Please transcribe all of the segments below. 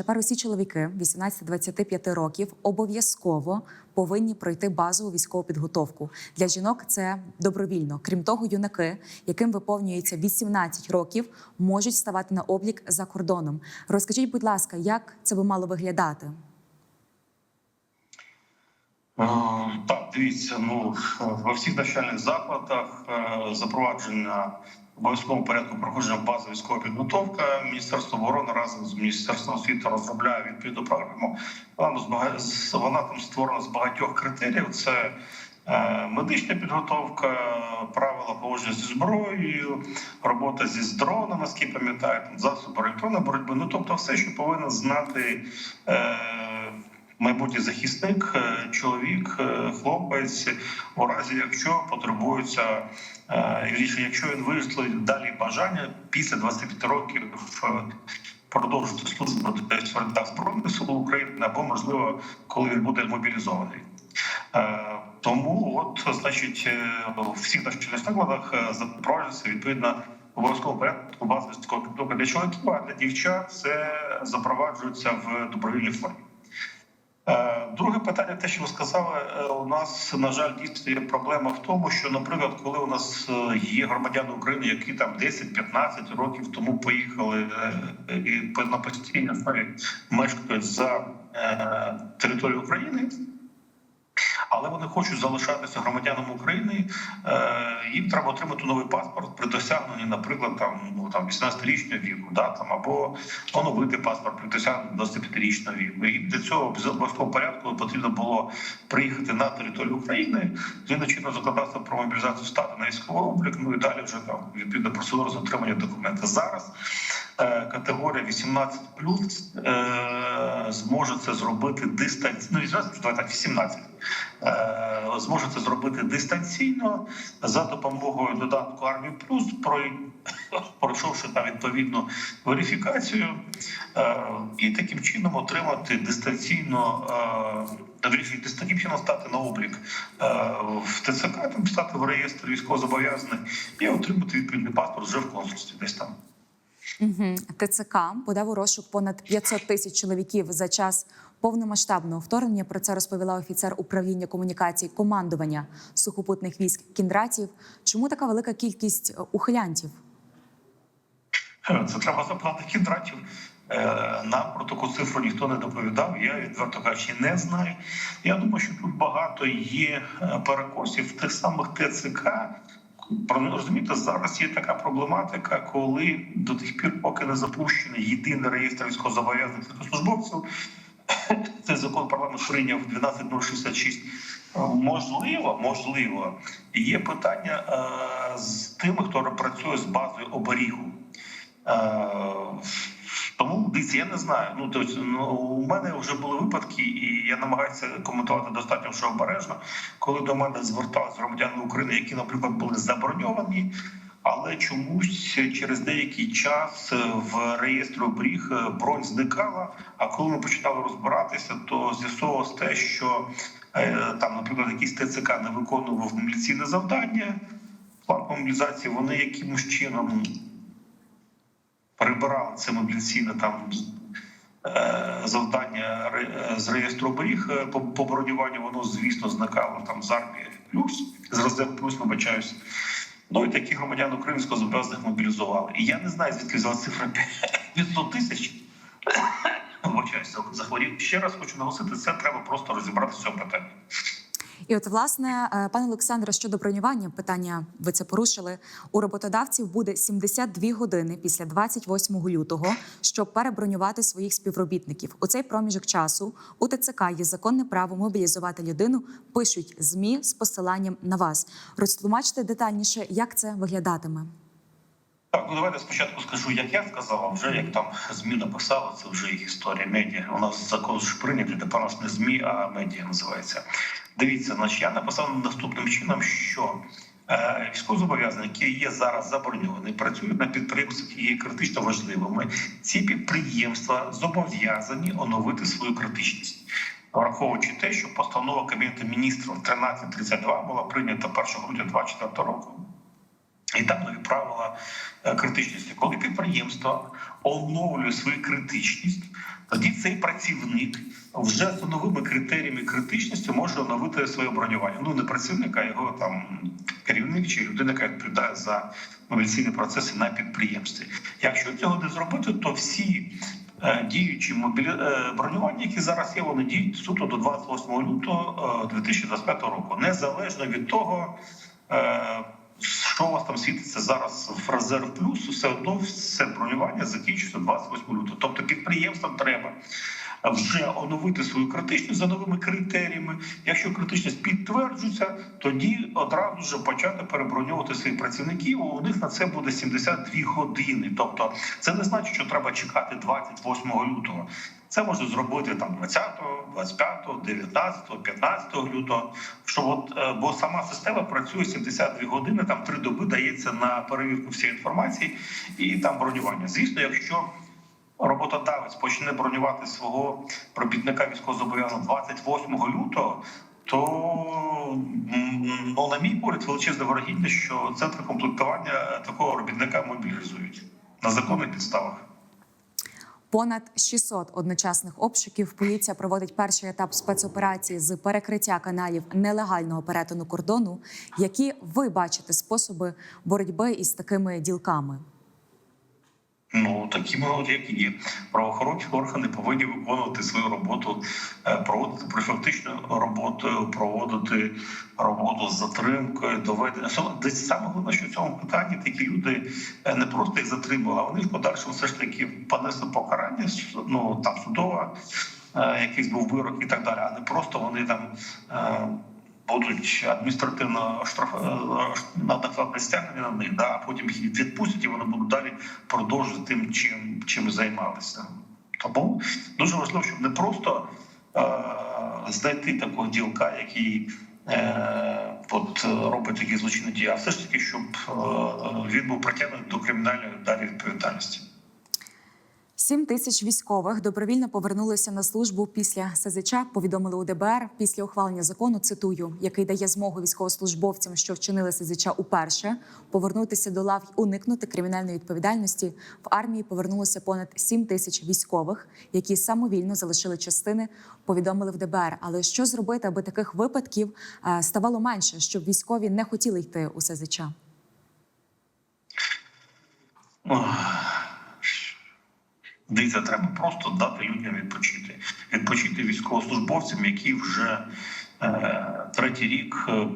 тепер усі чоловіки 18-25 років обов'язково повинні пройти базову військову підготовку. Для жінок це добровільно. Крім того, юнаки, яким виповнюється 18 років, можуть ставати на облік за кордоном. Розкажіть, будь ласка, як це би мало виглядати? Е, Так, дивіться, ну во всіх навчальних закладах е, обов'язкового порядку проходження бази військова підготовка. Міністерство оборони разом з міністерством освіти розробляє відповідну програму. Вона вона там створена з багатьох критеріїв. Це е, медична підготовка, правила поводження зі зброєю, робота зі дронами, наскільки пам'ятаєте, засоби електронної боротьби. Ну тобто, все, що повинен знати. Е, майбутній захисник, е, чоловік, е, хлопець, у разі якщо потребується, вірніше, якщо він висловить далі бажання після 25 років е, продовжити службу десь в рядах збройних сил України або можливо, коли він буде мобілізований. Е, Тому, от, значить, е, у всіх навчальних закладах е, запроваджується відповідно обов'язково порядку бази підготовки для чоловіків, а для дівчат це запроваджується в добровільній формі. Е, Друге питання, те, що ви сказали, е, у нас на жаль дійсно є проблема в тому, що, наприклад, коли у нас е, є громадяни України, які там 10-15 років тому поїхали і на постійній основі мешкають за територію України. Але вони хочуть залишатися громадянами України. Е, їм треба отримати новий паспорт при досягненні, наприклад, там ну там 18-річного віку, да там або оновити паспорт при досягненні 25-річного віку. І для цього з обов'язкового порядку потрібно було приїхати на територію України, згідно чинного законодавства про мобілізацію стати на військовий облік. Ну і далі вже там відповідно процедура з отримання документа. Зараз категорія 18 е, зможе це зробити дистанційно. Ну, 18, давай так, 18 е, зможе це зробити дистанційно за допомогою додатку Армії Плюс, прой- пройшовши там відповідну верифікацію, е, і таким чином отримати дистанційно е, таким чином стати на облік е, в ТЦК, там стати в реєстр військовозобов'язаних і отримати відповідний паспорт вже в консульстві десь там. ТЦК подав у розшук понад 500 тисяч чоловіків за час повномасштабного вторгнення. Про це розповіла офіцер управління комунікацій командування сухопутних військ Кіндратів. Чому така велика кількість е, ухилянтів? Це треба запитати кіндратів. Е, Нам про таку цифру ніхто не доповідав. Я відверто кажучи, не знаю. Я думаю, що тут багато є е, перекосів тих самих ТЦК. Розумієте, зараз є така проблематика, коли до тих пір, поки не запущений єдиний реєстр військовозобов'язаних службовців, цей закон парламент прийняв 12066. Е, Можливо, можливо, є питання е, з тими, хто працює з базою оберігу. Е, Тому дивіться, я не знаю. Ну тобто, ну у мене вже були випадки, і я намагаюся коментувати достатньо що обережно, коли до мене зверталися громадяни України, які, наприклад, були заброньовані. Але чомусь через деякий час в реєстрі оберіг бронь зникала. А коли ми починали розбиратися, то з'ясовувалось те, що е, там, наприклад, якийсь ТЦК не виконував мобілізаційне завдання. План мобілізації вони якимось чином прибирали це мобілізаційне там е, завдання з реєстру оберіг е, по, бронюванню, воно звісно зникало там з армії плюс, з резерв плюс, вибачаюсь. Ну і такі громадян українського зобов'язаних мобілізували. І я не знаю, звідки взяла цифра 500 тисяч. Вибачаюся, захворів. Ще раз хочу наголосити, це треба просто розібратися в цьому питанні. І от, власне, е, пане Олександре, щодо бронювання, питання ви це порушили. У роботодавців буде 72 години після 28 лютого, щоб перебронювати своїх співробітників. У цей проміжок часу у ТЦК є законне право мобілізувати людину. Пишуть змі з посиланням на вас. Розтлумачте детальніше, як це виглядатиме. Так, ну давайте спочатку скажу, як я сказав, вже як там ЗМІ написали, це вже їх історія медіа. У нас закон ж прийнятий, тепер у нас не ЗМІ, а медіа називається. Дивіться, значить, я написав наступним чином, що е, військовозобов'язані, які є зараз заброньовані, працюють на підприємствах, які є критично важливими. Ці підприємства зобов'язані оновити свою критичність. Враховуючи те, що постанова Кабінету міністрів 1332 була прийнята 1 грудня 2024 року. І там нові правила критичності. Коли підприємство оновлює свою критичність, тоді цей працівник вже з новими критеріями критичності може оновити своє бронювання. Ну не працівник, а його там керівник чи людина, яка відповідає за мобілізаційні процеси на підприємстві. Якщо цього не зробити, то всі е, діючі мобілі... е, бронювання, які зараз є, вони діють суто до 28 лютого е, 2025 року, незалежно від того. Що у вас там світиться зараз в резерв плюс, все одно все бронювання закінчиться 28 лютого. Тобто підприємствам треба вже оновити свою критичність за новими критеріями. Якщо критичність підтверджується, тоді одразу ж почати переброньовувати своїх працівників. У них на це буде 72 години. Тобто, це не значить, що треба чекати 28 лютого. Це може зробити там 20, 25, 19, 15 лютого. Що от е, бо сама система працює 72 години, там три доби дається на перевірку всієї інформації і там бронювання. Звісно, якщо роботодавець почне бронювати свого робітника військовозобов'язаного 28 лютого. То ну, на мій погляд, величезна вирогідність, що центри комплектування такого робітника мобілізують на законних підставах. Понад 600 одночасних обшуків. Поліція проводить перший етап спецоперації з перекриття каналів нелегального перетину кордону. Які ви бачите способи боротьби із такими ділками? Ну такими, от як і є, правоохоронні органи повинні виконувати свою роботу, е, проводити профілактичну роботу, проводити роботу з затримкою, доведення. Десь саме головне, що в цьому питанні такі люди е, не просто їх затримали, а вони в подальшому все ж таки понесли покарання, ну там судова, е, якийсь був вирок і так далі, а не просто вони там. Е, Будуть адміністративно штраф на накладне стягнення на них, да, а потім їх відпустять, і вони будуть далі продовжувати тим, чим чим займалися. Тому дуже важливо, щоб не просто е, знайти такого ділка, який е, от робить такі злочинні дії, а все ж таки, щоб е, він був притягнутий до кримінальної далі відповідальності. Сім тисяч військових добровільно повернулися на службу після СЗЧ. Повідомили у ДБР після ухвалення закону. Цитую, який дає змогу військовослужбовцям, що вчинили СЗЧ уперше, повернутися до лав і уникнути кримінальної відповідальності. В армії повернулося понад сім тисяч військових, які самовільно залишили частини. Повідомили в ДБР. Але що зробити, аби таких випадків е, ставало менше, щоб військові не хотіли йти у СЗЧ? Дивіться, треба просто дати людям відпочити. Відпочити військовослужбовцям, які вже е, третій рік е,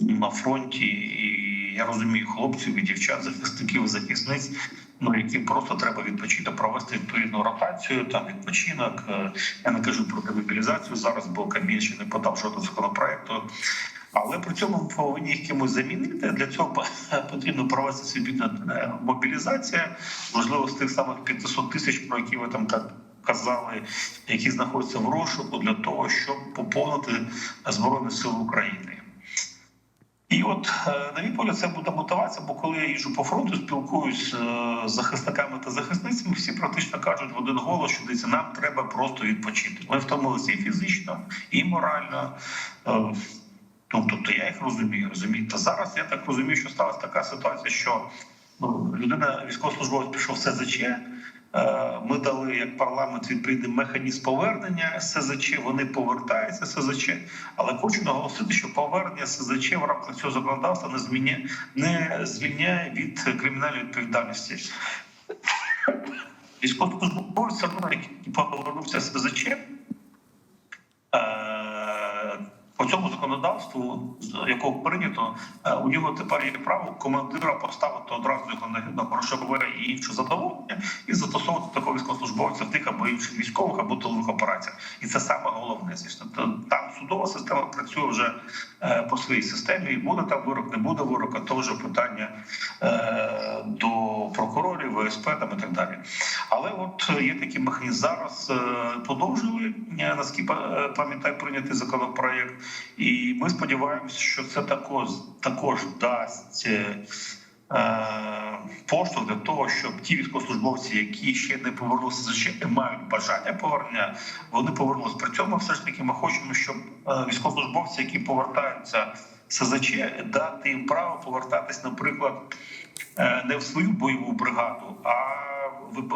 на фронті, і я розумію хлопців і дівчат, захисників, захисниць. Ну яким просто треба відпочити, провести відповідну ротацію, там відпочинок. Е, Я не кажу про демобілізацію зараз, бо Кабмін ще не подав жодного законопроекту. Але при цьому повинні їх кимось замінити. Для цього потрібно провести світна мобілізація, можливо, з тих самих 500 тисяч, про які ви там ка- казали, які знаходяться в розшуку для того, щоб поповнити збройні сили України. І от е, на мій погляд, це буде мотивація, бо коли я їжджу по фронту, спілкуюсь е, з захисниками та захисницями, всі практично кажуть в один голос, що дивіться, нам треба просто відпочити. Ми втомилися і фізично, і морально. Ну, тобто я їх розумію, розумієте. Зараз я так розумію, що сталася така ситуація, що ну, людина, військовослужбовець пішов в СЗЧ. е, Ми дали як парламент відповідний механізм повернення СЗЧ. Вони повертаються СЗЧ, але хочу наголосити, що повернення СЗЧ в рамках цього законодавства не зміняє, не звільняє від кримінальної відповідальності. Військовослужбовець, який повернувся СЗЧ, е, по цьому законодавству, якого прийнято, е, у нього тепер є право командира поставити одразу його на, грошове і інше задоволення і застосовувати такого військовослужбовця в тих або інших військових або тилових операціях. І це саме головне. Звісно, там судова система працює вже е, по своїй системі. Буде там вирок, не буде вироку, то вже питання е, до прокурорів, ВСП там і так далі. Але от є такий механізм зараз. е, Подовжили е, наскільки е, пам'ятаю прийнятий законопроект, і ми сподіваємося, що це також також дасть. е, е, Поштовх для того, щоб ті військовослужбовці, які ще не повернулися, ще не мають бажання повернення, вони повернулися. При цьому все ж таки ми хочемо, щоб е, військовослужбовці, які повертаються СЗЧ, дати їм право повертатись, наприклад, е, не в свою бойову бригаду, а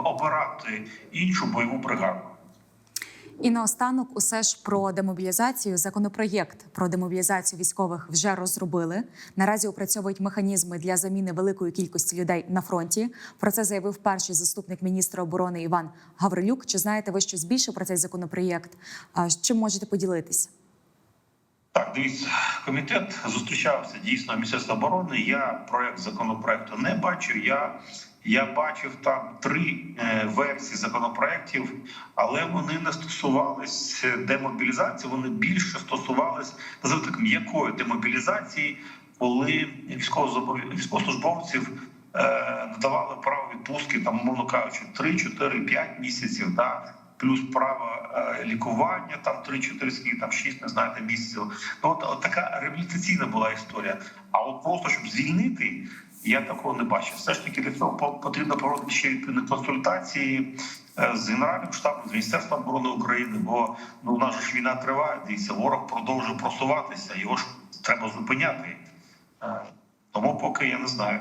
обирати іншу бойову бригаду. І наостанок, усе ж про демобілізацію. Законопроєкт про демобілізацію військових вже розробили. Наразі опрацьовують механізми для заміни великої кількості людей на фронті. Про це заявив перший заступник міністра оборони Іван Гаврилюк. Чи знаєте ви щось більше про цей законопроєкт? Чим можете поділитися? Так, дивіться, комітет зустрічався дійсно в Міністерстві оборони. Я проект законопроекту не бачив. Я, я бачив там три е, версії законопроєктів, але вони не стосувались демобілізації. Вони більше стосувались називаємо так м'якої демобілізації, коли військовослужбовців е, надавали право відпустки, там, умовно кажучи, 3, 4, 5 місяців. Да? Плюс право е, лікування, там 3-4 скільки, там 6, не знаю, там місяців. Ну, от, от така реабілітаційна була історія. А от просто щоб звільнити, я такого не бачу. Все ж таки для цього потрібно проводити ще відповідні консультації е, з генеральним штабом, з міністерством оборони України. Бо ну у нас ж війна триває. Дивіться, ворог продовжує просуватися. Його ж треба зупиняти. Е, Тому поки я не знаю.